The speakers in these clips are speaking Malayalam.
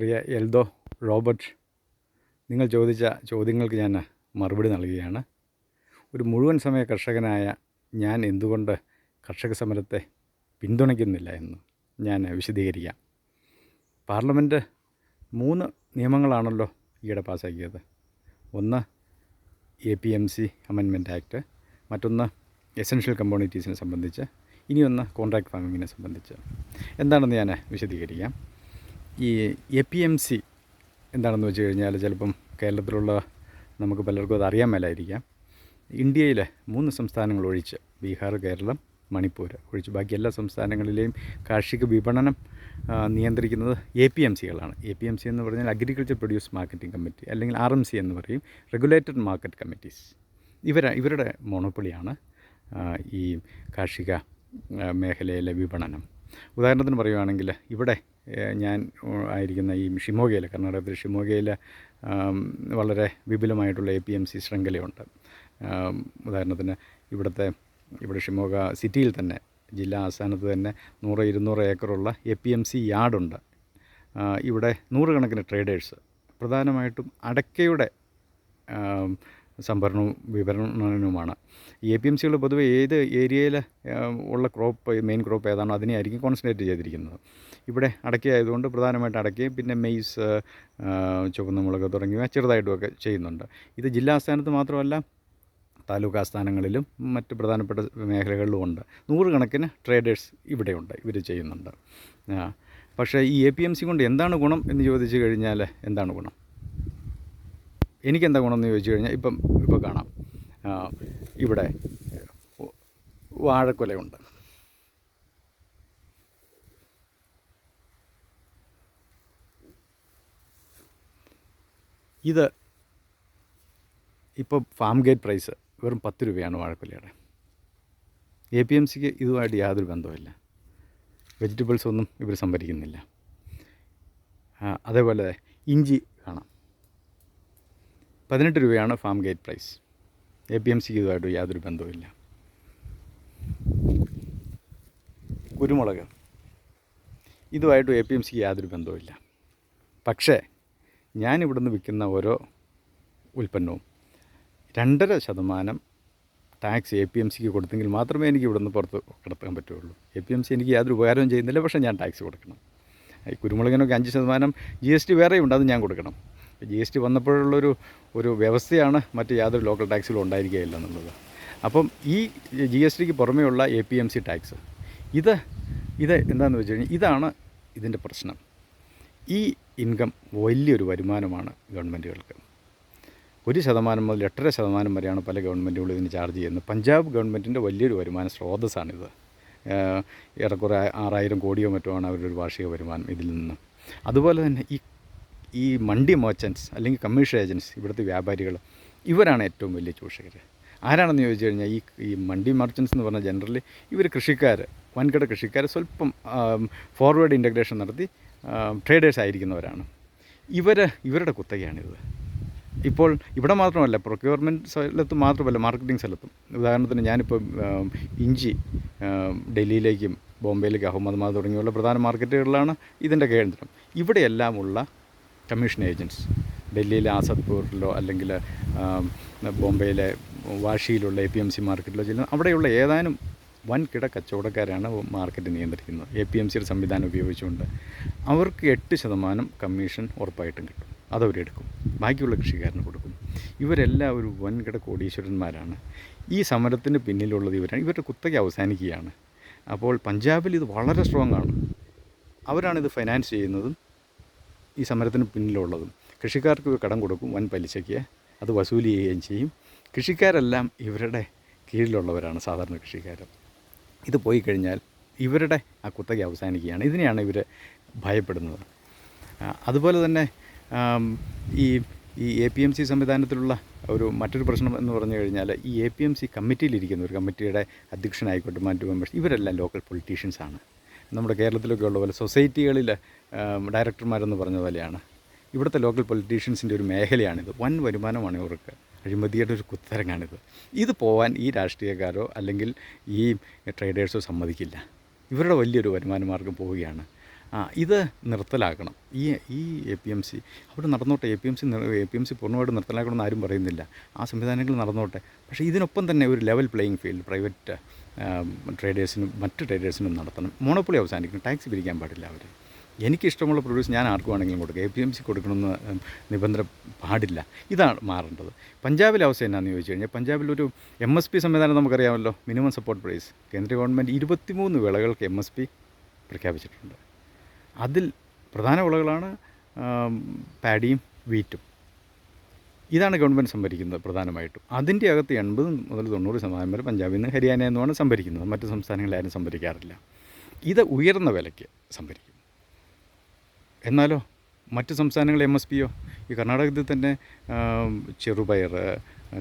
പ്രിയ എൽദോ റോബർട്ട് നിങ്ങൾ ചോദിച്ച ചോദ്യങ്ങൾക്ക് ഞാൻ മറുപടി നൽകുകയാണ്. ഒരു മുഴുവൻ സമയ കർഷകനായ ഞാൻ എന്തുകൊണ്ട് കർഷക സമരത്തെ പിന്തുണയ്ക്കുന്നില്ല എന്ന് ഞാൻ വിശദീകരിക്കാം. പാർലമെന്റ് മൂന്ന് നിയമങ്ങളാണല്ലോ ഈയിടെ പാസ്സാക്കിയത് ഒന്ന് എ പി എം സി അമെൻമെന്റ് ആക്ട് മറ്റൊന്ന് എസൻഷ്യൽ കമ്മ്യൂണിറ്റീസിനെ സംബന്ധിച്ച് ഇനിയൊന്ന് കോൺട്രാക്ട് ഫാമിങ്ങിനെ സംബന്ധിച്ച്. എന്താണെന്ന് ഞാൻ വിശദീകരിക്കാം. ഈ എ പി എം സി എന്താണെന്ന് വെച്ച് കഴിഞ്ഞാൽ ചിലപ്പം കേരളത്തിലുള്ള നമുക്ക് പലർക്കും അത് അറിയാൻ മേലായിരിക്കാം. ഇന്ത്യയിലെ മൂന്ന് സംസ്ഥാനങ്ങൾ ഒഴിച്ച് ബീഹാർ കേരളം മണിപ്പൂർ ഒഴിച്ച് ബാക്കി എല്ലാ സംസ്ഥാനങ്ങളിലെയും കാർഷിക വിപണനം നിയന്ത്രിക്കുന്നത് എ പി എം സികളാണ്. എ പി എം സി എന്ന് പറഞ്ഞാൽ അഗ്രികൾച്ചർ പ്രൊഡ്യൂസ് മാർക്കറ്റിംഗ് കമ്മിറ്റി അല്ലെങ്കിൽ ആർ എം സി എന്ന് പറയും റെഗുലേറ്റഡ് മാർക്കറ്റ് കമ്മിറ്റീസ്. ഇവർ ഇവരുടെ മോണോപ്പൊളിയാണ് ഈ കാർഷിക മേഖലയിലെ വിപണനം. ഉദാഹരണത്തിന് പറയുകയാണെങ്കിൽ ഇവിടെ ഞാൻ ആയിരിക്കുന്ന ഈ ഷിമോഗയിൽ കർണാടകത്തിൽ ഷിമോഗയിൽ വളരെ വിപുലമായിട്ടുള്ള എ പി എം സി ശൃംഖലയുണ്ട്. ഉദാഹരണത്തിന് ഇവിടുത്തെ ഇവിടെ ഷിമോഗ സിറ്റിയിൽ തന്നെ ജില്ലാ ആസ്ഥാനത്ത് തന്നെ നൂറ് ഇരുന്നൂറ് ഏക്കറുള്ള എ പി എം സി യാർഡുണ്ട്. ഇവിടെ നൂറുകണക്കിന് ട്രേഡേഴ്സ് പ്രധാനമായിട്ടും അടക്കയുടെ സംഭരണവും വിപണനവുമാണ് എ പി എം സികൾ പൊതുവെ ഏത് ഏരിയയിൽ ഉള്ള ക്രോപ്പ് മെയിൻ ക്രോപ്പ് ഏതാണോ അതിനെ ആയിരിക്കും കോൺസെൻട്രേറ്റ് ചെയ്തിരിക്കുന്നത്. ഇവിടെ അടയ്ക്ക ആയതുകൊണ്ട് പ്രധാനമായിട്ട് അടയ്ക്കയും പിന്നെ മെയ്സ് ചുവന്ന മുളക് തുടങ്ങിയവ ചെറുതായിട്ടുമൊക്കെ ചെയ്യുന്നുണ്ട്. ഇത് ജില്ലാ ആസ്ഥാനത്ത് മാത്രമല്ല താലൂക്ക് ആസ്ഥാനങ്ങളിലും മറ്റ് പ്രധാനപ്പെട്ട മേഖലകളിലും ഉണ്ട്. നൂറുകണക്കിന് ട്രേഡേഴ്സ് ഇവിടെയുണ്ട് ഇവർ ചെയ്യുന്നുണ്ട്. പക്ഷേ ഈ എ പി എം സി കൊണ്ട് എന്താണ് ഗുണം എന്ന് ചോദിച്ചു കഴിഞ്ഞാൽ എന്താണ് ഗുണം? എനിക്കെന്താ ഗുണമെന്ന് ചോദിച്ചു കഴിഞ്ഞാൽ ഇപ്പം ഇപ്പോൾ കാണാം. ഇവിടെ വാഴക്കൊലയുണ്ട്. ഇത് ഇപ്പോൾ ഫാം ഗേറ്റ് പ്രൈസ് വെറും പത്ത് രൂപയാണ് വാഴക്കൊലയുടെ. എ പി എം സിക്ക് ഇതുമായിട്ട് യാതൊരു ബന്ധവുമില്ല. വെജിറ്റബിൾസ് ഒന്നും ഇവർ സംഭരിക്കുന്നില്ല. അതേപോലെ ഇഞ്ചി കാണാം പതിനെട്ട് രൂപയാണ് farm gate price A P M സിക്ക് ഇതുമായിട്ട് യാതൊരു ബന്ധവുമില്ല. കുരുമുളക്. ഇതുമായിട്ട് എ പി എം സിക്ക് യാതൊരു ബന്ധവുമില്ല. പക്ഷേ ഞാൻ ഇവിടുന്ന് വിൽക്കുന്ന ഓരോ ഉൽപ്പന്നവും രണ്ടര ശതമാനം ടാക്സ് എ പി എം സിക്ക് കൊടുത്തെങ്കിൽ മാത്രമേ എനിക്ക് ഇവിടുന്ന് പുറത്ത് കിടത്താൻ പറ്റുള്ളൂ. എ പി എം സി എനിക്ക് യാതൊരു ഉപകാരവും ചെയ്യുന്നില്ല പക്ഷേ ഞാൻ ടാക്സ് കൊടുക്കണം. ഈ കുരുമുളകിനൊക്കെ അഞ്ച് ശതമാനം ജി എസ് ടി വേറെയുണ്ട് അത് ഞാൻ കൊടുക്കണം. ജി എസ് ടി വന്നപ്പോഴുള്ളൊരു ഒരു വ്യവസ്ഥയാണ് മറ്റ് യാതൊരു ലോക്കൽ ടാക്സുകളും ഉണ്ടായിരിക്കുകയില്ല എന്നുള്ളത്. അപ്പം ഈ ജി എസ് ടിക്ക് പുറമേയുള്ള A P M C tax ഇത് ഇത് എന്താണെന്ന് വെച്ച് കഴിഞ്ഞാൽ ഇതാണ് ഇതിന്റെ പ്രശ്നം. ഈ ഇൻകം വലിയൊരു വരുമാനമാണ് ഗവൺമെന്റുകൾക്ക്. ഒരു ശതമാനം മുതൽ എട്ടര ശതമാനം വരെയാണ് പല ഗവൺമെന്റുകളും ഇതിന് ചാർജ് ചെയ്യുന്നത്. പഞ്ചാബ് ഗവൺമെന്റിന്റെ വലിയൊരു വരുമാന സ്രോതസ്സാണിത്. ഏറെക്കുറെ ആറായിരം കോടിയോ മറ്റോ ആണ് അവരുടെ ഒരു വാർഷിക വരുമാനം ഇതിൽ നിന്ന്. അതുപോലെ തന്നെ ഈ ഈ മണ്ടി മോച്ചൻസ് അല്ലെങ്കിൽ കമ്മീഷൻ ഏജൻസ് ഇവിടുത്തെ വ്യാപാരികൾ ഇവരാണ് ഏറ്റവും വലിയ ചൂഷകർ. ആരാണെന്ന് ചോദിച്ചു കഴിഞ്ഞാൽ ഈ ഈ മണ്ടി മർച്ചൻസ് എന്ന് പറഞ്ഞാൽ ജനറലി ഇവർ കൃഷിക്കാർ വൻകിട കൃഷിക്കാർ സ്വല്പം ഫോർവേഡ് ഇന്റഗ്രേഷൻ നടത്തി ട്രേഡേഴ്സ് ആയിരിക്കുന്നവരാണ്. ഇവർ ഇവരുടെ കുത്തകയാണിത്. ഇപ്പോൾ ഇവിടെ മാത്രമല്ല പ്രൊക്യൂർമെന്റ് സ്ഥലത്ത് മാത്രമല്ല മാർക്കറ്റിംഗ് സ്ഥലത്തും. ഉദാഹരണത്തിന് ഞാനിപ്പോൾ ഇഞ്ചി ഡൽഹിയിലേക്കും ബോംബെയിലേക്കും അഹമ്മദാബാദ് തുടങ്ങിയുള്ള പ്രധാന മാർക്കറ്റുകളിലാണ് ഇതിന്റെ കേന്ദ്രം. ഇവിടെയെല്ലാമുള്ള കമ്മീഷൻ ഏജൻസ് ഡൽഹിയിലെ ആസദ്പൂറിലോ അല്ലെങ്കിൽ ബോംബെയിലെ വാഷിയിലുള്ള എ പി എം സി മാർക്കറ്റിലോ ചെല്ലുന്ന അവിടെയുള്ള ഏതാനും വൻകിട കച്ചവടക്കാരാണ് മാർക്കറ്റ് നിയന്ത്രിക്കുന്നത്. എ പി എം സിയുടെ സംവിധാനം ഉപയോഗിച്ചുകൊണ്ട് അവർക്ക് എട്ട് ശതമാനം കമ്മീഷൻ ഉറപ്പായിട്ടും കിട്ടും. അതവരെടുക്കും ബാക്കിയുള്ള കൃഷിക്കാരന് കൊടുക്കും. ഇവരെല്ലാം ഒരു വൻകിട കോടീശ്വരന്മാരാണ്. ഈ സമരത്തിന് പിന്നിലുള്ളത് ഇവരാണ്. ഇവരുടെ കുത്തക അവസാനിക്കുകയാണ്. അപ്പോൾ പഞ്ചാബിൽ ഇത് വളരെ സ്ട്രോങ് ആണ്. അവരാണിത് ഫൈനാൻസ് ചെയ്യുന്നതും ഈ സമരത്തിന് പിന്നിലുള്ളതും. കൃഷിക്കാർക്ക് കടം കൊടുക്കും വൻ പലിശയ്ക്ക് അത് വസൂലി ചെയ്യുകയും ചെയ്യും. കൃഷിക്കാരെല്ലാം ഇവരുടെ കീഴിലുള്ളവരാണ് സാധാരണ കൃഷിക്കാർ ഇത് പോയി കഴിഞ്ഞാൽ ഇവരുടെ ആ കുത്തക അവസാനിക്കുകയാണ്. ഇതിനെയാണ് ഇവർ ഭയപ്പെടുന്നത്. അതുപോലെ തന്നെ ഈ ഈ എ പി എം സി സംവിധാനത്തിലുള്ള ഒരു മറ്റൊരു പ്രശ്നം എന്ന് പറഞ്ഞു കഴിഞ്ഞാൽ ഈ എ പി എം സി കമ്മിറ്റിയിലിരിക്കുന്ന ഒരു കമ്മിറ്റിയുടെ അധ്യക്ഷനായിക്കോട്ടെ മറ്റു മെമ്പേഴ്സ് ഇവരെല്ലാം ലോക്കൽ പൊളിറ്റീഷ്യൻസാണ് നമ്മുടെ കേരളത്തിലൊക്കെ ഉള്ള പോലെ സൊസൈറ്റികളിൽ ഡയറക്ടർമാരെന്ന് പറഞ്ഞ പോലെയാണ്. ഇവിടുത്തെ ലോക്കൽ പൊളിറ്റീഷ്യൻസിന്റെ ഒരു മേഖലയാണിത്. വൻ വരുമാനമാണ് ഇവർക്ക്. അഴിമതിയുടെ ഒരു കുത്തരങ്ങാണിത്. ഇത് പോവാൻ ഈ രാഷ്ട്രീയക്കാരോ അല്ലെങ്കിൽ ഈ ട്രേഡേഴ്സോ സമ്മതിക്കില്ല. ഇവരുടെ വലിയൊരു വരുമാന മാർഗം പോവുകയാണ്. ആ ഇത് നിർത്തലാക്കണം. ഈ ഈ എ പി എം സി അവിടെ നടന്നോട്ടെ. A P M C A P M C പൂർണമായിട്ട് നിർത്തലാക്കണമെന്ന് ആരും പറയുന്നില്ല. ആ സംവിധാനങ്ങൾ നടന്നോട്ടെ. പക്ഷേ ഇതിനൊപ്പം തന്നെ ഒരു ലെവൽ പ്ലേയിങ് ഫീൽഡ് പ്രൈവറ്റ് ട്രേഡേഴ്സിനും മറ്റ് ട്രേഡേഴ്സിനും നടത്തണം. മോണോപ്പൊളി അവസാനിക്കണം. ടാക്സ് പിരിക്കാൻ പാടില്ല അവർ എനിക്കിഷ്ടമുള്ള പ്രൊഡ്യൂസ് ഞാൻ ആർക്കും വേണമെങ്കിലും കൊടുക്കുക എ പി എം സി കൊടുക്കണമെന്ന് നിബന്ധന പാടില്ല. ഇതാണ് മാറേണ്ടത്. പഞ്ചാബിലെ അവസ്ഥ എന്നാന്ന് ചോദിച്ചു കഴിഞ്ഞാൽ പഞ്ചാബിലൊരു എം എസ് പി സംവിധാനം നമുക്കറിയാമല്ലോ. മിനിമം സപ്പോർട്ട് പ്രൈസ് കേന്ദ്ര ഗവൺമെന്റ് ഇരുപത്തിമൂന്ന് വിളകൾക്ക് എം എസ് പി പ്രഖ്യാപിച്ചിട്ടുണ്ട്. അതിൽ പ്രധാന വിളകളാണ് പാഡിയും വീറ്റും. ഇതാണ് ഗവൺമെന്റ് സംഭരിക്കുന്നത് പ്രധാനമായിട്ടും. അതിന്റെ അകത്ത് എൺപത് മുതൽ തൊണ്ണൂറ് ശതമാനം വരെ പഞ്ചാബിൽ നിന്ന് ഹരിയാനയിൽ നിന്നുമാണ് സംഭരിക്കുന്നത്. മറ്റ് സംസ്ഥാനങ്ങളിൽ സംഭരിക്കാറില്ല. ഇത് ഉയർന്ന വിലയ്ക്ക് സംഭരിക്കും. എന്നാലോ മറ്റ് സംസ്ഥാനങ്ങൾ എം എസ് പിയോ ഈ കർണാടകത്തിൽ തന്നെ ചെറുപയർ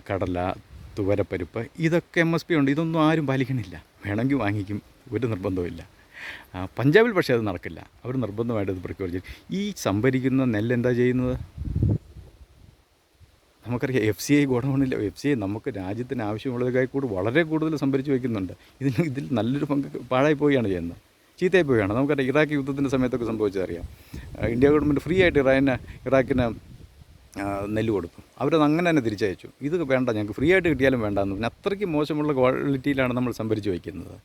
കടല തുവരപ്പരിപ്പ് ഇതൊക്കെ എം എസ് പി ഉണ്ട്. ഇതൊന്നും ആരും പാലിക്കണില്ല. വേണമെങ്കിൽ വാങ്ങിക്കും. ഒരു നിർബന്ധവുമില്ല. പഞ്ചാബിൽ പക്ഷേ അത് നടക്കില്ല. അവർ നിർബന്ധമായിട്ട് അത് പ്രഖ്യാപിച്ചു. ഈ സംഭരിക്കുന്ന നെല്ല് എന്താ ചെയ്യുന്നത്? നമുക്കറിയാം എഫ് സി ഐ ഗോഡൗണില്ല എഫ് സി ഐ നമുക്ക് രാജ്യത്തിന് ആവശ്യമുള്ളതിനേക്കാൾ കൂടി വളരെ കൂടുതൽ സംഭരിച്ച് വയ്ക്കുന്നുണ്ട് ഇതിന് ഇതിൽ നല്ലൊരു പങ്ക് പാഴായി പോവുകയാണ് ചെയ്യുന്നത്. ചീത്തയായി പോവുകയാണ് നമുക്കറിയാം ഇറാഖ് യുദ്ധത്തിന്റെ സമയത്തൊക്കെ സംഭവിച്ചതറിയാം ഇന്ത്യ ഗവൺമെന്റ് ഫ്രീ ആയിട്ട് ഇറാനെ ഇറാഖിന് നെല്ല് കൊടുത്തു. അവരത് അങ്ങനെ തന്നെ തിരിച്ചയച്ചു. ഇത് വേണ്ട ഞങ്ങൾക്ക് ഫ്രീ ആയിട്ട് കിട്ടിയാലും വേണ്ട എന്ന് പറഞ്ഞാൽ അത്രയ്ക്ക് മോശമുള്ള ക്വാളിറ്റിയിലാണ് നമ്മൾ സംഭരിച്ച് വയ്ക്കുന്നത്.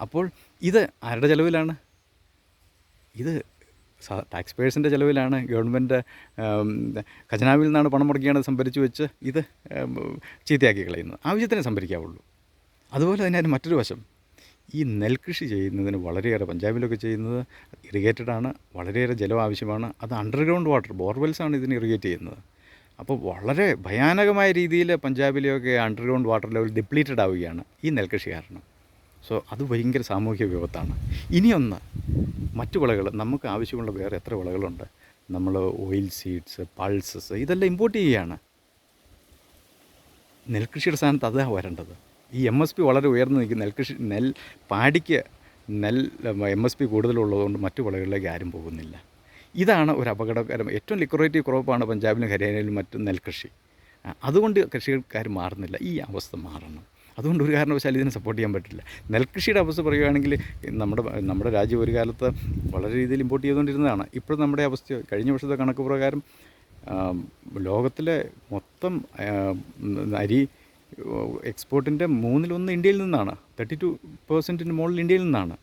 അപ്പോൾ ഇത് ആരുടെ ചിലവിലാണ്? ഇത് ടാക്സ് പേഴ്സിന്റെ ചിലവിലാണ്. ഗവൺമെന്റ് ഖജനാവിൽ നിന്നാണ് പണം മുടക്കിയാണ് സംഭരിച്ച് വെച്ച് ഇത് ചീത്തയാക്കി കളയുന്നത്. ആവശ്യത്തിനെ സംഭരിക്കാവുള്ളൂ. അതുപോലെ തന്നെ അതിന് മറ്റൊരു വശം. ഈ നെൽകൃഷി ചെയ്യുന്നതിന് വളരെയേറെ പഞ്ചാബിലൊക്കെ ചെയ്യുന്നത് ഇറിഗേറ്റഡ് ആണ് വളരെയേറെ ജലം ആവശ്യമാണ്. അത് അണ്ടർഗ്രൗണ്ട് വാട്ടർ ബോർവെൽസ് ആണ് ഇതിന് ഇറിഗേറ്റ് ചെയ്യുന്നത്. അപ്പോൾ വളരെ ഭയാനകമായ രീതിയിൽ പഞ്ചാബിലെയൊക്കെ അണ്ടർഗ്രൗണ്ട് വാട്ടർ ലെവൽ ഡിപ്ലീറ്റഡ് ആവുകയാണ് ഈ നെൽകൃഷി കാരണം. സോ അത് ഭയങ്കര സാമൂഹിക വിപത്താണ്. ഇനിയൊന്ന് മറ്റു വിളകൾ നമുക്ക് ആവശ്യമുള്ള വേറെ എത്ര വിളകളുണ്ട്? നമ്മൾ ഓയിൽ സീഡ്സ് പൾസസ് ഇതെല്ലാം ഇമ്പോർട്ട് ചെയ്യുകയാണ്. നെൽകൃഷിയുടെ സ്ഥാനത്ത് അതാണ് വരേണ്ടത്. ഈ എം എസ് പി വളരെ ഉയർന്നു നിൽക്കുന്ന നെൽകൃഷി നെൽ പാടിക്ക് നെൽ എം എസ് പി കൂടുതലുള്ളതുകൊണ്ട് മറ്റു വിളകളിലേക്ക് ആരും പോകുന്നില്ല. ഇതാണ് ഒരു അപകടകരം ഏറ്റവും ലിക്വറേറ്റീവ് ക്രോപ്പാണ് പഞ്ചാബിലും ഹരിയാനയിലും മറ്റും നെൽകൃഷി അതുകൊണ്ട് കൃഷിക്കാർ മാറുന്നില്ല ഈ അവസ്ഥ മാറണം. അതുകൊണ്ട് ഒരു കാരണവശാലും ഇതിനെ സപ്പോർട്ട് ചെയ്യാൻ പറ്റില്ല. നെൽകൃഷിയുടെ അവസ്ഥ പറയുകയാണെങ്കിൽ നമ്മുടെ നമ്മുടെ രാജ്യം ഒരു കാലത്ത് വളരെ രീതിയിൽ ഇമ്പോർട്ട് ചെയ്തുകൊണ്ടിരുന്നതാണ്. ഇപ്പോഴും നമ്മുടെ അവസ്ഥ കഴിഞ്ഞ വർഷത്തെ കണക്ക് പ്രകാരം ലോകത്തിലെ മൊത്തം അരി എക്സ്പോർട്ടിന്റെ മൂന്നിലൊന്ന് ഇന്ത്യയിൽ നിന്നാണ്. തേർട്ടി ടു പേഴ്സന്റിന് മുകളിൽ ഇന്ത്യയിൽ നിന്നാണ്.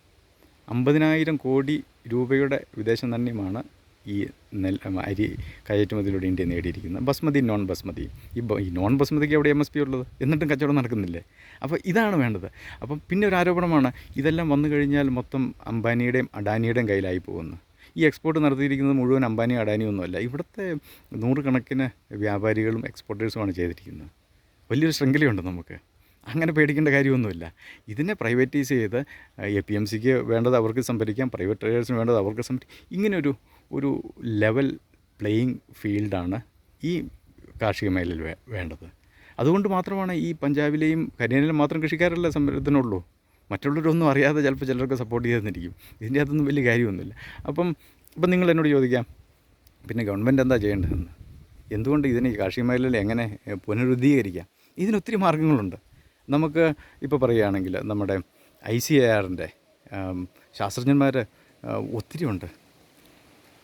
അമ്പതിനായിരം കോടി രൂപയുടെ വിദേശ നന്യമാണ് ഈ നെൽ അരി കയറ്റുമതിയിലൂടെ ഇന്ത്യ നേടിയിരിക്കുന്നത്. ബസ്മതി നോൺ ബസ്മതി ഈ ഈ നോൺ ബസ്മതിക്ക് എവിടെ എം എസ് പി ഉള്ളത്? എന്നിട്ടും കച്ചവടം നടക്കുന്നില്ലേ? അപ്പോൾ ഇതാണ് വേണ്ടത്. അപ്പം പിന്നെ ഒരു ആരോപണമാണ് ഇതെല്ലാം വന്നു കഴിഞ്ഞാൽ മൊത്തം അംബാനിയുടെയും അഡാനിയുടെയും കയ്യിലായി പോകുന്നു. ഈ എക്സ്പോർട്ട് നടത്തിയിരിക്കുന്നത് മുഴുവൻ അംബാനിയും അഡാനിയും ഒന്നുമല്ല. ഇവിടുത്തെ നൂറുകണക്കിന് വ്യാപാരികളും എക്സ്പോർട്ടേഴ്സുമാണ് ചെയ്തിരിക്കുന്നത്. വലിയൊരു ശൃംഖലയുണ്ട് നമുക്ക്. അങ്ങനെ പേടിക്കേണ്ട കാര്യമൊന്നുമില്ല. ഇതിനെ പ്രൈവറ്റൈസ് ചെയ്ത് എ പി എം സിക്ക് വേണ്ടത് അവർക്ക് സംഭരിക്കാം പ്രൈവറ്റ് ട്രേഡേഴ്സിന് വേണ്ടത് അവർക്ക് സംഭരിക്കാം ഇങ്ങനൊരു ഒരു ലെവൽ പ്ലേയിങ് ഫീൽഡാണ് ഈ കാർഷിക മേഖലയിൽ വേണ്ടത്. അതുകൊണ്ട് മാത്രമാണ് ഈ പഞ്ചാബിലെയും ഹരിയാനയിലും മാത്രം കൃഷിക്കാരല്ല സംരംഭത്തിനുള്ളൂ. മറ്റുള്ളവരൊന്നും അറിയാതെ ചിലപ്പോൾ ചിലർക്ക് സപ്പോർട്ട് ചെയ്തെന്നിരിക്കും. ഇതിന്റെ അകത്തൊന്നും വലിയ കാര്യമൊന്നുമില്ല. അപ്പം ഇപ്പം നിങ്ങൾ എന്നോട് ചോദിക്കാം പിന്നെ ഗവൺമെന്റ് എന്താ ചെയ്യേണ്ടതെന്ന്? എന്തുകൊണ്ട് ഇതിനെ കാർഷിക മേഖലയിൽ എങ്ങനെ പുനരുദ്ധീകരിക്കാം? ഇതിന് മാർഗങ്ങളുണ്ട്. നമുക്ക് ഇപ്പോൾ പറയുകയാണെങ്കിൽ നമ്മുടെ ഐ സി എ ആറിന്റെ ശാസ്ത്രജ്ഞന്മാർ ഒത്തിരി ഉണ്ട്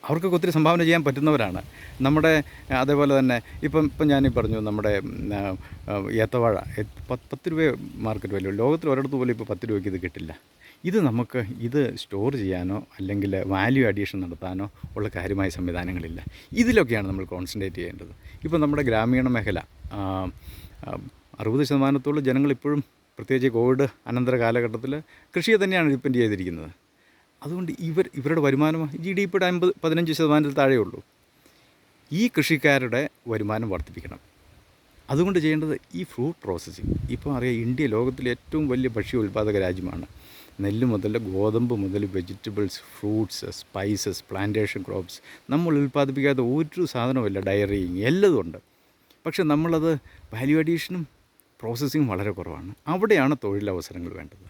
അവർക്കൊക്കെ ഒത്തിരി സംഭാവന ചെയ്യാൻ പറ്റുന്നവരാണ്. നമ്മുടെ അതേപോലെ തന്നെ ഇപ്പം ഇപ്പം ഞാനീ പറഞ്ഞു നമ്മുടെ ഏത്തവാഴ പത്ത് രൂപ മാർക്കറ്റ് വാല്യൂ ലോകത്തിൽ ഒരിടത്ത് പോലും ഇപ്പോൾ പത്ത് രൂപയ്ക്ക് ഇത് കിട്ടില്ല. ഇത് നമുക്ക് ഇത് സ്റ്റോർ ചെയ്യാനോ അല്ലെങ്കിൽ വാല്യൂ അഡീഷൻ നടത്താനോ ഉള്ള കാര്യമായ സംവിധാനങ്ങളില്ല. ഇതിലൊക്കെയാണ് നമ്മൾ കോൺസെൻട്രേറ്റ് ചെയ്യേണ്ടത്. ഇപ്പോൾ നമ്മുടെ ഗ്രാമീണ മേഖല അറുപത് ശതമാനത്തോളം ജനങ്ങൾ ഇപ്പോഴും പ്രത്യേകിച്ച് കോവിഡ് അനന്തര കാലഘട്ടത്തിൽ കൃഷിയെ തന്നെയാണ് ഡിപ്പെൻഡ് ചെയ്തിരിക്കുന്നത്. അതുകൊണ്ട് ഇവർ ഇവരുടെ വരുമാനം ജി ഡി പിയുടെ അമ്പത് പതിനഞ്ച് ശതമാനത്തിൽ താഴെ ഉള്ളൂ. ഈ കൃഷിക്കാരുടെ വരുമാനം വർദ്ധിപ്പിക്കണം. അതുകൊണ്ട് ചെയ്യേണ്ടത് ഈ ഫ്രൂട്ട് പ്രോസസ്സിങ്. ഇപ്പോൾ അറിയാം ഇന്ത്യ ലോകത്തിലെ ഏറ്റവും വലിയ ഭക്ഷ്യ ഉൽപ്പാദക രാജ്യമാണ്. നെല്ല് മുതൽ ഗോതമ്പ് മുതൽ vegetables fruits spices plantation crops നമ്മൾ ഉൽപ്പാദിപ്പിക്കാത്ത ഒരു സാധനവുമില്ല. ഡയറിങ് എല്ലതും ഉണ്ട്. പക്ഷെ നമ്മളത് വാല്യൂ അഡീഷനും പ്രോസസ്സിങ്ങും വളരെ കുറവാണ്. അവിടെയാണ് തൊഴിലവസരങ്ങൾ വേണ്ടത്.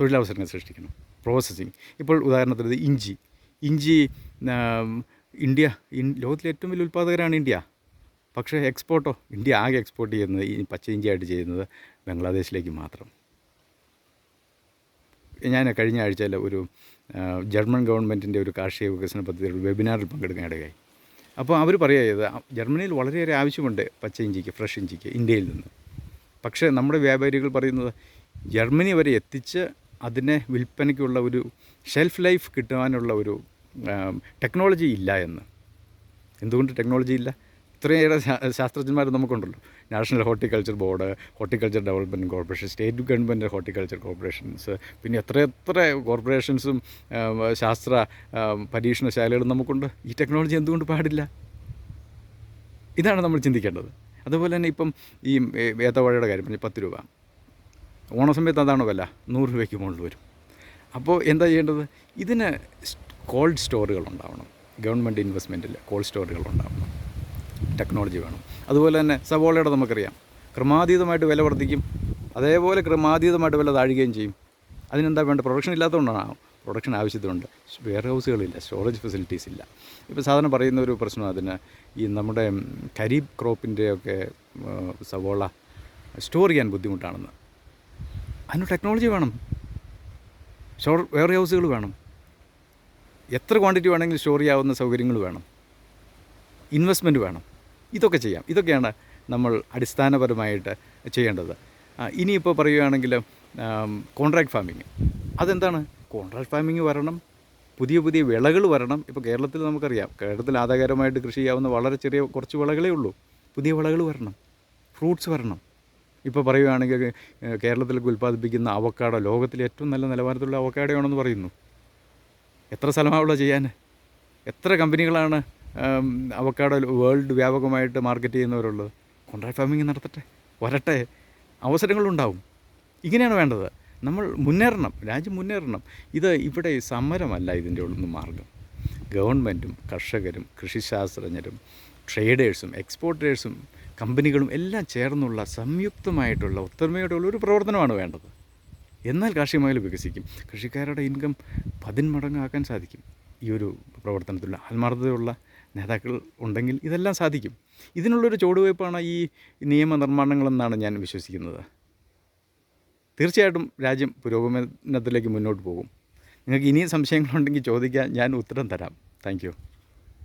തൊഴിലവസരങ്ങൾ സൃഷ്ടിക്കണം. പ്രോസസ്സിങ് ഇപ്പോൾ ഉദാഹരണത്തിന് ഇഞ്ചി. ഇഞ്ചി ഇന്ത്യ ലോകത്തിലെ ഏറ്റവും വലിയ ഉൽപ്പാദകരാണ് ഇന്ത്യ. പക്ഷേ എക്സ്പോർട്ടോ ഇന്ത്യ ആകെ എക്സ്പോർട്ട് ചെയ്യുന്നത് ഈ പച്ച ഇഞ്ചിയായിട്ട് ചെയ്യുന്നത് ബംഗ്ലാദേശിലേക്ക് മാത്രം. ഞാൻ കഴിഞ്ഞ ആഴ്ചയിൽ ഒരു ജർമ്മൻ ഗവൺമെന്റിന്റെ ഒരു കാർഷിക വികസന പദ്ധതിയുടെ വെബിനാറിൽ പങ്കെടുക്കാനിടയായി അപ്പോൾ അവർ പറയുക ജർമ്മനിയിൽ വളരെയേറെ ആവശ്യമുണ്ട് പച്ച ഇഞ്ചിക്ക് ഫ്രഷ് ഇഞ്ചിക്ക് ഇന്ത്യയിൽ നിന്ന്. പക്ഷേ നമ്മുടെ വ്യാപാരികൾ പറയുന്നത് ജർമ്മനി വരെ എത്തിച്ച് അതിനെ വിൽപ്പനയ്ക്കുള്ള ഒരു ഷെൽഫ് ലൈഫ് കിട്ടുവാനുള്ള ഒരു ടെക്നോളജി ഇല്ല എന്ന്. എന്തുകൊണ്ട് ടെക്നോളജി ഇല്ല? ഇത്രയേറെ ശാസ്ത്രജ്ഞന്മാർ നമുക്കുണ്ടല്ലോ. National horticulture board horticulture development corporation state government horticulture corporations പിന്നെ എത്ര എത്ര കോർപ്പറേഷൻസും ശാസ്ത്ര പരീക്ഷണശാലകളും നമുക്കുണ്ട്. ഈ ടെക്നോളജി എന്തുകൊണ്ട് പാടില്ല? ഇതാണ് നമ്മൾ ചിന്തിക്കേണ്ടത്. അതുപോലെ തന്നെ ഇപ്പം ഈ ഏത്തവാഴയുടെ കാര്യം പറഞ്ഞ് പത്ത് രൂപ. ഓണസമയത്ത് അതാണ് വില? നൂറ് രൂപയ്ക്ക് മുകളിൽ വരും. അപ്പോൾ എന്താ ചെയ്യേണ്ടത്? ഇതിന് കോൾഡ് സ്റ്റോറുകൾ ഉണ്ടാവണം. ഗവൺമെന്റ് ഇൻവെസ്റ്റ്മെന്റിൽ കോൾഡ് സ്റ്റോറുകൾ ഉണ്ടാവണം. ടെക്നോളജി വേണം. അതുപോലെ തന്നെ സവോളയുടെ നമുക്കറിയാം. ക്രമാതീതമായിട്ട് വില വർദ്ധിക്കും. അതേപോലെ ക്രമാതീതമായിട്ട് വില താഴുകയും ചെയ്യും. അതിനെന്താ വേണ്ട പ്രൊഡക്ഷൻ ഇല്ലാത്തതുകൊണ്ടാണ്. പ്രൊഡക്ഷൻ ആവശ്യത്തിനുണ്ട്. വെയർ ഹൗസുകളില്ല സ്റ്റോറേജ് ഫെസിലിറ്റീസ് ഇല്ല. ഇപ്പോൾ സാധാരണ പറയുന്ന ഒരു പ്രശ്നം അതിന്. ഈ നമ്മുടെ ഖരീബ് ക്രോപ്പിന്റെയൊക്കെ സവോള സ്റ്റോർ ചെയ്യാൻ ബുദ്ധിമുട്ടാണെന്ന്. അതിന് ടെക്നോളജി വേണം. സ്റ്റോർ വെയർ ഹൗസുകൾ വേണം. എത്ര ക്വാണ്ടിറ്റി വേണമെങ്കിലും സ്റ്റോർ ചെയ്യാവുന്ന സൗകര്യങ്ങൾ വേണം. ഇൻവെസ്റ്റ്മെന്റ് വേണം. ഇതൊക്കെ ചെയ്യാം. ഇതൊക്കെയാണ് നമ്മൾ അടിസ്ഥാനപരമായിട്ട് ചെയ്യേണ്ടത്. ഇനിയിപ്പോൾ പറയുകയാണെങ്കിൽ കോൺട്രാക്ട് ഫാമിങ് അതെന്താണ്? കോൺട്രാക്ട് ഫാമിങ് വരണം. പുതിയ പുതിയ വിളകൾ വരണം. ഇപ്പോൾ കേരളത്തിൽ നമുക്കറിയാം കേരളത്തിൽ ആദായകരമായിട്ട് കൃഷി ചെയ്യാവുന്ന വളരെ ചെറിയ കുറച്ച് വിളകളേ ഉള്ളൂ. പുതിയ വിളകൾ വരണം. ഫ്രൂട്ട്സ് വരണം. ഇപ്പോൾ പറയുകയാണെങ്കിൽ കേരളത്തിലേക്ക് ഉൽപ്പാദിപ്പിക്കുന്ന അവക്കാടോ ലോകത്തിലെ ഏറ്റവും നല്ല നിലവാരത്തിലുള്ള അവക്കാടയാണെന്ന് പറയുന്നു. എത്ര സ്ഥലമാണുള്ളത് ചെയ്യാൻ? എത്ര കമ്പനികളാണ് അവക്കാടോ വേൾഡ് വ്യാപകമായിട്ട് മാർക്കറ്റ് ചെയ്യുന്നവരുള്ളത് കോൺട്രാക്ട് ഫാമിംഗ് നടത്തട്ടെ. വരട്ടെ. അവസരങ്ങളുണ്ടാവും. ഇങ്ങനെയാണ് വേണ്ടത്. നമ്മൾ മുന്നേറണം. രാജ്യം മുന്നേറണം. ഇത് ഇവിടെ സമരമല്ല ഇതിന്റെ ഒന്നും മാർഗം. ഗവൺമെന്റും കർഷകരും കൃഷിശാസ്ത്രജ്ഞരും ട്രേഡേഴ്സും എക്സ്പോർട്ടേഴ്സും കമ്പനികളും എല്ലാം ചേർന്നുള്ള സംയുക്തമായിട്ടുള്ള ഒത്തൊരുമയോടെയുള്ള ഒരു പ്രവർത്തനമാണ് വേണ്ടത്. എന്നാൽ കാർഷിക മേഖല വികസിക്കും. കൃഷിക്കാരുടെ ഇൻകം പതിന്മടങ്ങാക്കാൻ സാധിക്കും. ഈ ഒരു പ്രവർത്തനത്തിൽ ആത്മാർത്ഥതയുള്ള നേതാക്കൾ ഉണ്ടെങ്കിൽ ഇതെല്ലാം സാധിക്കും. ഇതിനുള്ളൊരു ചുവടുവയ്പ്പാണ് ഈ നിയമനിർമ്മാണങ്ങളെന്നാണ് ഞാൻ വിശ്വസിക്കുന്നത്. തീർച്ചയായിട്ടും രാജ്യം പുരോഗമനത്തിലേക്ക് മുന്നോട്ട് പോകും. നിങ്ങൾക്ക് ഇനിയും സംശയങ്ങളുണ്ടെങ്കിൽ ചോദിക്കാൻ ഞാൻ ഉത്തരം തരാം. താങ്ക്